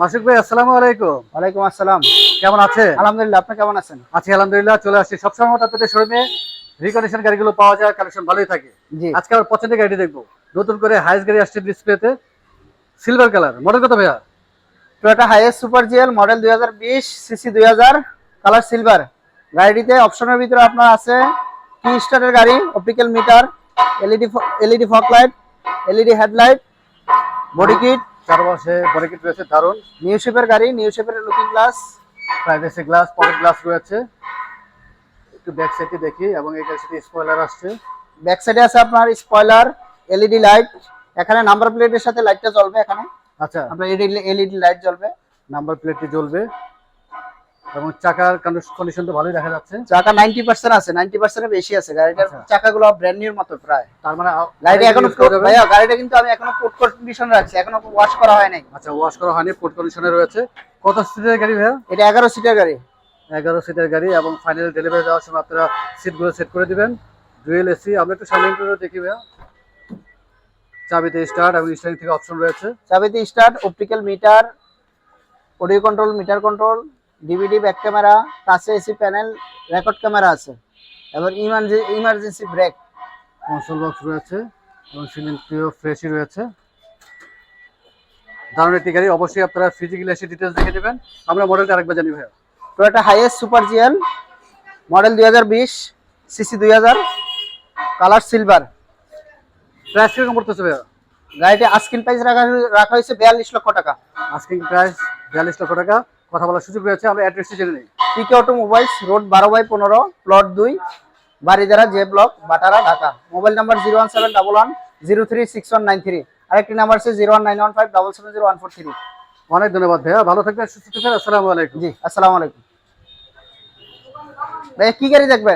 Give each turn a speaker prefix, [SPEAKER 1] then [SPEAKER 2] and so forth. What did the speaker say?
[SPEAKER 1] মাসুক ভাই আসসালামু আলাইকুম।
[SPEAKER 2] ওয়ালাইকুম আসসালাম।
[SPEAKER 1] কেমন আছে
[SPEAKER 2] আলহামদুলিল্লাহ আপনি কেমন আছেন?
[SPEAKER 1] আছি আলহামদুলিল্লাহ চলে আসছি। সবসময় আপনাদের শোরুমে রিকন্ডিশন গাড়িগুলো পাওয়া যায় কালেকশন ভালোই থাকে।
[SPEAKER 2] জি।
[SPEAKER 1] আজকে আমার পছন্দের গাড়ি দেখব। নতুন করে হাইস গাড়ি আসছে ডিসপ্লেতে সিলভার কালার মডেল কত ভাইয়া?
[SPEAKER 2] Toyota Hiace super GL model দুই হাজার বিশ সিসি দুই হাজার কালার সিলভার গাড়িটিতে অপশনের ভিতরে আপনার আছে কি স্টারের গাড়ি optical meter LED LED fog light LED headlight body kit
[SPEAKER 1] body kit রয়েছে দারুণ।
[SPEAKER 2] নিউ শেপের গাড়ি নিউ শেপের looking glass
[SPEAKER 1] privacy glass pocket glass রয়েছে। একটু ব্যাক সাইডে দেখি এবং এই সাথে স্পয়লার আসছে।
[SPEAKER 2] ব্যাক সাইডে আছে আপনার স্পয়লার এলইডি লাইট এখানে নাম্বার প্লেটের সাথে লাইটটা জ্বলবে এখানে।
[SPEAKER 1] আচ্ছা।
[SPEAKER 2] আপনার এলইডি লাইট জ্বলবে।
[SPEAKER 1] নাম্বার প্লেটটি জ্বলবে। এবং চাকার কন্ডিশন তো ভালোই দেখা যাচ্ছে।
[SPEAKER 2] চাকা নাইনটি পার্সেন্ট আছে নাইনটি পার্সেন্টের বেশি আছে। গাড়িটার
[SPEAKER 1] আচ্ছা।
[SPEAKER 2] চাকাগুলো ব্র্যান্ড নিউর মতো প্রায়।
[SPEAKER 1] তার মানে
[SPEAKER 2] গাড়িটা
[SPEAKER 1] এখনও?
[SPEAKER 2] ভাইয়া গাড়িটা কিন্তু আমি এখনও পোর্ট কন্ডিশন রাখছি। এখনও ওয়াশ করা হয় নাই।
[SPEAKER 1] আচ্ছা ওয়াশ করা হয়নি পোর্ট কন্ডিশনে রয়েছে। কত সিটের গাড়ি ভাইয়া?
[SPEAKER 2] এটা এগারো সিটের গাড়ি।
[SPEAKER 1] এগারো সিটের গাড়ি এবং ফাইনাল ডেলিভারি দেওয়ার সময় আপনারা সিটগুলো সেট করে দিবেন। ডুয়েল এসি আমরা একটু সামনে ইন্টারভিউ দেখি ভাইয়া। চাবিতে স্টার্ট এবং স্টারিং থেকে অপশন রয়েছে।
[SPEAKER 2] চাবিতে start optical meter audio control meter control DVD back camera টাচে AC panel record camera আছে। এবার ইমার্জেন্সি ব্রেক
[SPEAKER 1] কনসোল বক্স রয়েছে এবং সিলিংটিও ফ্রেশই রয়েছে। দারুণ একটি গাড়ি। অবশ্যই আপনারা ফিজিক্যালি এসে ডিটেলস দেখে নেবেন। আমরা মডেলটা আরেকবার জানি ভাইয়া।
[SPEAKER 2] Toyota Hiace super GL model দুই হাজার বিশ সিসি দুই হাজার কালার সিলভার
[SPEAKER 1] প্রাইস কীরকম পড়তেছে ভাইয়া?
[SPEAKER 2] গাড়িটি আস্কিন প্রাইস রাখা রাখা হয়েছে বিয়াল্লিশ লক্ষ টাকা।
[SPEAKER 1] আস্কিং প্রাইস বিয়াল্লিশ লক্ষ টাকা। কথা বলার সুযোগ রয়েছে আমরা অ্যাড্রেসটি জেনে নিই।
[SPEAKER 2] পিকে অটোমোবাইলস রোড বারো বাই পনেরো প্লট দুই Baridhara J block Bhatara Dhaka. Mobile number zero one seven double one zero three six one nine three আরেকটি নাম্বার আছে zero one nine one five double seven zero one four three
[SPEAKER 1] অনেক ধন্যবাদ ভাইয়া ভালো থাকবেন সুস্থ থাকবেন আসসালামু আলাইকুম।
[SPEAKER 2] জি আসসালামু আলাইকুম। ভাই কি গাড়ি দেখবেন?